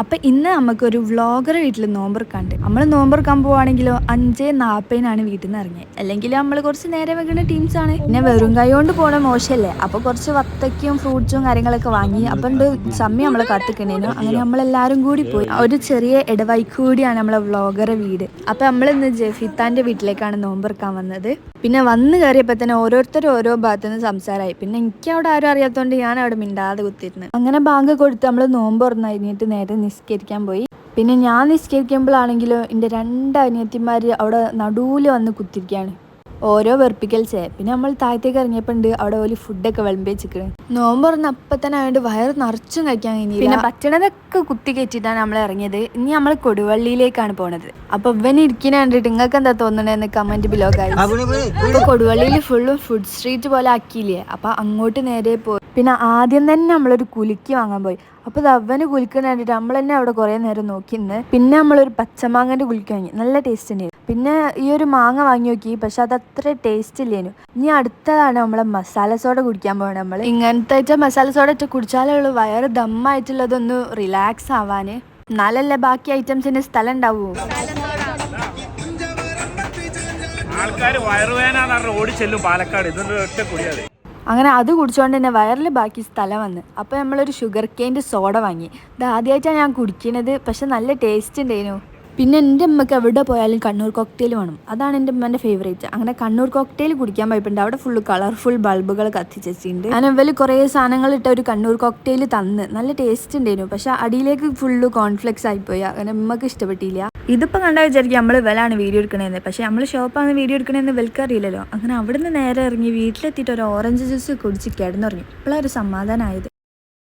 അപ്പം ഇന്ന് നമുക്കൊരു വ്ളോഗർ വീട്ടിൽ നോമ്പറക്കാണ്ട് നമ്മൾ നോമ്പറക്കാൻ പോവാണെങ്കിലോ അഞ്ച് നാൽപ്പതിനാണ് വീട്ടിൽ നിന്ന് ഇറങ്ങിയത് അല്ലെങ്കിൽ നമ്മൾ കുറച്ച് നേരെ വെക്കുന്ന ടീംസ് ആണ്. പിന്നെ വെറും കൈ കൊണ്ട് പോണ മോശമല്ലേ അപ്പോൾ കുറച്ച് വത്തയ്ക്കും ഫ്രൂട്ട്സും കാര്യങ്ങളൊക്കെ വാങ്ങി. അപ്പം ഉണ്ട് സമയം നമ്മൾ കാത്തിക്കണേനു. അങ്ങനെ നമ്മളെല്ലാവരും കൂടി പോയി. ഒരു ചെറിയ ഇടവൈക്കൂടിയാണ് നമ്മളെ വ്ളോഗറെ വീട്. അപ്പം നമ്മളിന്ന് ജഫിത്താന്റെ വീട്ടിലേക്കാണ് നോമ്പറക്കാൻ വന്നത്. പിന്നെ വന്ന് കയറിയപ്പോൾ തന്നെ ഓരോരുത്തരും ഓരോ ഭാഗത്തു നിന്ന് സംസാരമായി പിന്നെ എനിക്ക് അവിടെ ആരും അറിയാത്തതുകൊണ്ട് ഞാൻ അവിടെ മിണ്ടാതെ കുത്തിയിരുന്നു. അങ്ങനെ ബാങ്ക് കൊടുത്ത് നമ്മൾ നോമ്പ് തുറന്നു കഴിഞ്ഞിട്ട് നേരെ നിസ്കരിക്കാൻ പോയി. പിന്നെ ഞാൻ നിസ്കരിക്കുമ്പോഴാണെങ്കിലും എന്റെ രണ്ട് അനിയത്തിമാർ അവിടെ നടുവിൽ വന്ന് കുത്തിരിക്കുകയാണ്. ഓരോ വെറുപ്പിക്കൽസേ പിന്നെ നമ്മൾ താഴത്തേക്ക് ഇറങ്ങിയപ്പോൾ ഉണ്ട് അവിടെ ഒരു ഫുഡൊക്കെ വിളമ്പി വെച്ചിക്കണ് നോമ്പ് തുറന്ന് അപ്പം തന്നെ ആയതുകൊണ്ട് വയറ് നിറച്ചും കഴിക്കാൻ കഴിഞ്ഞില്ല പിന്നെ പറ്റണതൊക്കെ കുത്തി കയറ്റിയിട്ടാണ് നമ്മൾ ഇറങ്ങിയത്. ഇനി നമ്മൾ കൊടുവള്ളിയിലേക്കാണ് പോണത്. അപ്പൊ ഇവൻ ഇരിക്കുന്ന കണ്ടിട്ട് നിങ്ങൾക്ക് എന്താ തോന്നണേന്ന് കമന്റ് ബിലോ കാര്യം കൊടുവള്ളിയിൽ ഫുള്ളും ഫുഡ് സ്ട്രീറ്റ് പോലെ ആക്കിയില്ലേ? അപ്പൊ അങ്ങോട്ട് നേരെ പോയി. പിന്നെ ആദ്യം തന്നെ നമ്മളൊരു കുലുക്കി വാങ്ങാൻ പോയി. അപ്പൊ ഇത് അവന് കുലുക്കുന്ന കണ്ടിട്ട് നമ്മൾ തന്നെ അവിടെ കുറെ നേരം നോക്കി നിന്ന് പിന്നെ നമ്മളൊരു പച്ചമാങ്ങന്റെ കുലുക്കി വാങ്ങി. നല്ല ടേസ്റ്റ് ഉണ്ടായിരുന്നു പിന്നെ ഈ ഒരു മാങ്ങ വാങ്ങി നോക്കി പക്ഷെ അത് അത്ര ടേസ്റ്റ് ഇല്ലേനു. ഇനി അടുത്തതാണ് നമ്മളെ മസാല സോഡ കുടിക്കാൻ പോകണം നമ്മൾ ഇങ്ങനത്തെ മസാല സോഡ ഇട്ട് കുടിച്ചാലേ ഉള്ളൂ. വയറ് ദമ്മായിട്ടുള്ളതൊന്ന് റിലാക്സ് ആവാന്. എന്നാലല്ലേ ബാക്കി ഐറ്റംസിന് സ്ഥലം ഉണ്ടാവൂ ആൾക്കാർ വയറുവേന റോഡ് ചെല്ലും പാലക്കാട്. ഇതൊന്നും ഒറ്റ കുടിയാതെ അങ്ങനെ അത് കുടിച്ചുകൊണ്ട് തന്നെ വയറിൽ ബാക്കി സ്ഥലം വന്ന്. അപ്പോൾ നമ്മളൊരു ഷുഗർ കെയിന്റെ സോഡ വാങ്ങി. ഇത് ആദ്യമായിട്ടാണ് ഞാൻ കുടിക്കുന്നത് പക്ഷെ നല്ല ടേസ്റ്റ് ഉണ്ടായിരുന്നു പിന്നെ എന്റെ അമ്മയ്ക്ക് എവിടെ പോയാലും കണ്ണൂർ കോക്ടെയിൽ വേണം. അതാണ് എന്റെ അമ്മേന്റെ ഫേവറേറ്റ് അങ്ങനെ കണ്ണൂർ കോക്ടെയിൽ കുടിക്കാൻ പോയിപ്പോൾ അവിടെ ഫുള്ള് കളർഫുൾ ബൾബുകൾ കത്തിച്ചിട്ടുണ്ട് അങ്ങനെ ഇവർ കുറേ സാധനങ്ങൾ ഇട്ട ഒരു കണ്ണൂർ കോക്ടെയിൽ തന്ന്. നല്ല ടേസ്റ്റ് ഉണ്ടായിരുന്നു പക്ഷേ അടിയിലേക്ക് ഫുള്ള് കോൺഫ്ലെക്സ് ആയിപ്പോയി. അങ്ങനെ അമ്മയ്ക്ക് ഇഷ്ടപ്പെട്ടില്ല. ഇതിപ്പോൾ കണ്ടാൽ വിചാരിക്കും നമ്മൾ ഇവലാണ് വീഡിയോ എടുക്കണേന്ന്. പക്ഷേ നമ്മൾ ഷോപ്പാണ് വീഡിയോ എടുക്കണേന്ന് ഇവർക്ക് അറിയില്ലല്ലോ. അങ്ങനെ അവിടുന്ന് നേരെ ഇറങ്ങി വീട്ടിലെത്തിയിട്ട് ഒരു ഓറഞ്ച് ജ്യൂസ് കുടിച്ച് കിടന്നുറങ്ങി. ഇപ്പോഴൊരു സമാധാനമായത്